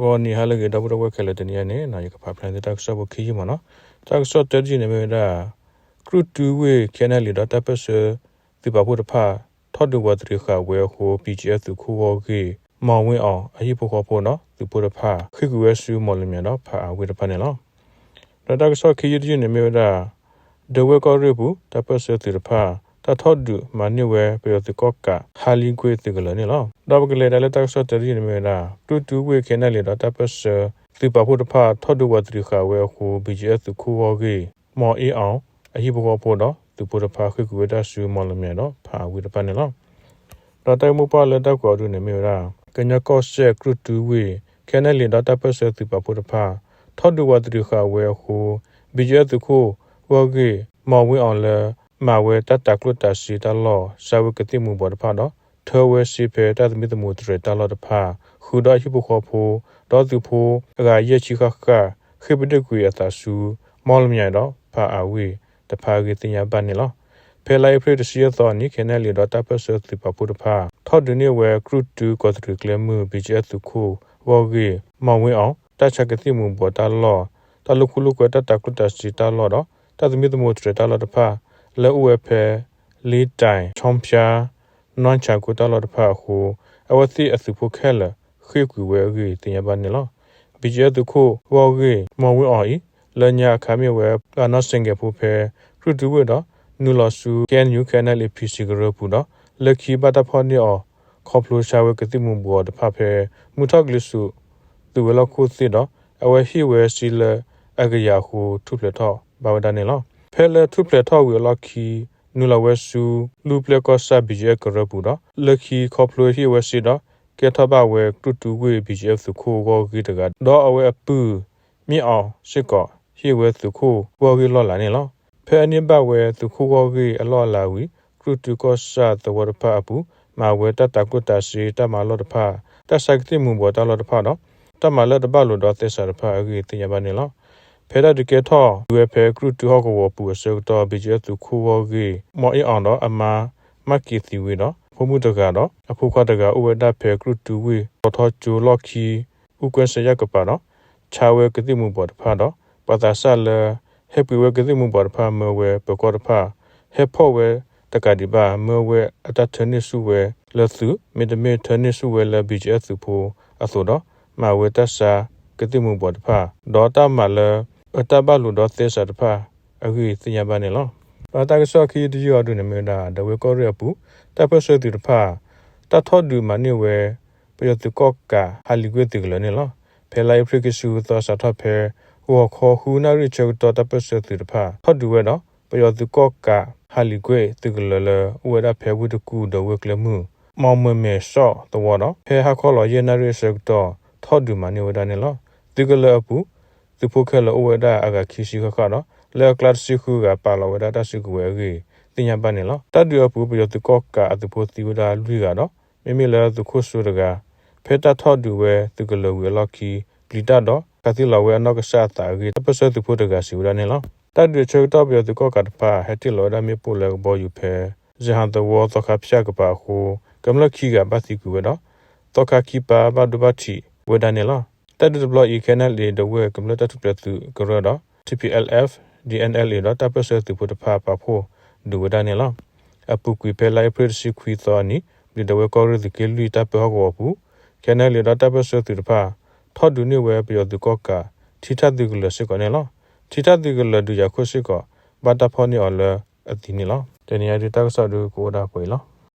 အော်နီဟာလေကဒဘရဝခဲလေတနီယနေနာယကဖာဖလန်တက်ဆောဘခီမနော်တက်ဆောတက်ဂျီနေမေဒါကရုတူဝေခဲနယ်လီဒတာပစတိပဖို့တဖာထော့ဒူဝတ်ရီခဝဲဟို PGF သူခိုးဝကေမောင်ဝင်းအောင်အဟိဖို့ခေါ်ဖို့နော်သူဖို့တဖာခိကူဝဲဆူမော်လမြနော်ဖာအဝေတဖာနေနော်တက်ဆောခီဂျီနေမေဒါဒဝဲကောရဘူးတပစတိတဖာ တထော့ဒူမနိဝဲပေယတကောကဟာလီကွေတေကလနေလောတော့ကလေတလည်းတက်ဆောတရီနေမလားတူတူဝေခဲနေလေတော့တပတ်စတိပဖို့တဖာထော့ဒူဝတရီခဝဲဟူ BGS ခုဝဂေမော်အေအောင်အဟိဘကောဖို့တော့သူဖို့တဖာခိကွေဒဆူမော်လမြေတော့ဖာဝေတပနေလောတော့တိုင်မပါလက်တော့ကောဒူနေမလားကညကောဆက်ကရုတူဝေခဲနေလေတော့တပတ်စတိပဖို့တဖာထော့ဒူဝတရီခဝဲဟူ BGS ခုဝဂေမော်ဝင်းအောင်လဲ မာဝဲတတကလုတစီတလောစာဝကတိမှုဘောတဖာတော့ထောဝဲစီဖေတသမီတမှုတရတလောတဖာခူတော့ရှိဖို့ခေါ်ဖို့တော့သူဖို့အကရက်ချီခခခိပဒကွေအတာဆူမောလမြိုင်တော့ဖာအဝေတဖာကတင်ရပါနေလောဖဲလိုက်ဖရတစီရတော့နိခဲနယ်လီတော့တပဆသီပပူတဖာထော်ဒနေဝဲကရုတူကောတရကလမှုဘီဂျက်သူခိုဝော်ဂေမောင်ဝင်းအောင်တချကတိမှုဘောတလောတလူခုလူကွတတကလုတစီတလောတော့တသမီတမှုတရတလောတဖာ လဲဥဝဖဲလေးတိုင်ချောင်းဖြာနွန်ချာကိုတလောတဖာဟုအဝတိအစုဖို့ခဲလခေကူဝဲကြီးတင်ရပါနေလောဘီကျဲတခုဝေါ်ကြီးမော်ဝဲအော်ဤလညာခါမြဝဲကနော့စင်ကပူဖဲခရူတူဝဲတော့နူလဆူကန်ယူကန်နယ်လီပီစီဂရပူတော့လက်ခီဘတာဖော်နီအော်ခေါပလိုရှာဝဲကတိမှုဘောတဖဖဲမူထောက်လစုသူဝဲလောက်ခုစစ်တော့အဝဲဟိဝဲစီလအကရဟုထုပလထောဘာဝဒနေလော ဖဲလေထုပလက်ထောက်ဝီလခီနူလာဝဲဆူလူပလက်ကောဆာဘီဂျေကရပူတော့လခီခေါပလိုဟီဝဲစီတော့ကဲထဘဝဲတူတူဝေဘီဂျေဖ်ခိုဂောဂီတကတော့အဝဲအပူမြေအောင်ရှိကောဟီဝဲသူခိုဝောဂီလော်လာနေလောဖဲအနိဘဝဲသူခိုဂောဂီအလော်လာဝီကရုတူကောဆာတဝရဖအပူမာဝဲတတကုတစီတမလော်တဖတဆက်တိမှုဘောတလော်တဖတော့တမလော်တဘလော်တော့သစ္စာတဖအဂီတင်ရပါနေလော ဖဲဒတကေထောဝေဖဲကရုတူဟောကဝပူဆောတော့ဘီဂျေသူခိုဝဂီမော်အအောင်တော့အမမက်ကီတီဝေတော့ဖမှုတကတော့အဖုခွားတကဥဝဒဖဲကရုတူဝေပေါ်ထောကျူလော့ခီဥကွန်းစရကပါတော့ချာဝဲကတိမှုပေါ်တဖာတော့ပတာဆလဟက်ပီဝဲကတိမှုပေါ်တဖာမဝဲပကောတဖာဟက်ဖော့ဝဲတကဒီပါမဝဲအတထနိစုဝဲလသုမေတမေထနိစုဝဲလဘီဂျေသူဖိုအဆိုတော့မဝဲတဆာကတိမှုပေါ်တဖာဒေါ်တာမလ အတဘလူတော့သစ္စာတဖာအခုသိညာပါနေလောဘာတာကဆောခီဒီယောဒုနမေဒါဒဝေကောရပူတပဆွေတူတဖာတထောဒူမနိဝဲပယတုကောကဟာလီကွေတိကလနေလောဖဲလိုက်ဖရိကဆူသောစာထဖဲဟောခေါ်ဟူနာရီချေတော့တပဆွေတူတဖာထောဒူဝဲတော့ပယတုကောကဟာလီကွေတိကလလဝဲဒါဖဲဝုတကူဒဝဲကလမှုမောင်မမေဆော့တော့တော့ဖဲဟာခေါ်လောယေနာရီဆက်တော့ထောဒူမနိဝဲဒါနေလောတိကလအပူ သူဖို့ခဲလောဝဲဒါအကခီရှိခခတော့လေကလတ်စီခုကပါလောဝဲဒါတစီကူဝဲကြီးတင်ညာပနေလောတတ်ရပူပြတကောကအသူဖို့တီဝဒါလူကတော့မိမိလည်းသူခုဆူတကဖေတာထော့ဒူဝဲသူကလောဝဲလော်ကီဂလီတာတော့ကတိလောဝဲနောက်ကစားတာကြီးတပစသူဖို့တကစီဝဒါနေလောတတ်ရချေတော့ပြသူကောကတပါဟက်တီလောဒါမြေပူလေဘောယူဖဲဇဟန်တဝေါ်တော့ခပ်ရှာကပါခုကမလခီကဘာတိကူဝဲတော့တော့ခကီပါဘာဒူဘချီဝဲဒါနေလော တတ်တယ်ဘလော့ဤခဲနယ်လေဒဝဲကမလတတ်ပြသူကရတော့ TPLF DNL တော့တပစသူဖို့တဖာပါဖို့ဒူဝဒနေလောအပုကွေပဲလိုက်ပရစီခွီသောနီဒီဒဝကောရဒီကလူတပဟောပူကဲနယ်လေတော့တပစသူတဖာထော့ဒူနေဝဲပြောသူကောကထိထသူကလစကောနေလောထိထသူကလဒူရခုစကောဘာတာဖောနေအော်လအတိနေလောတနေရာဒီတက်ဆော့ဒူကိုဒါပွေလော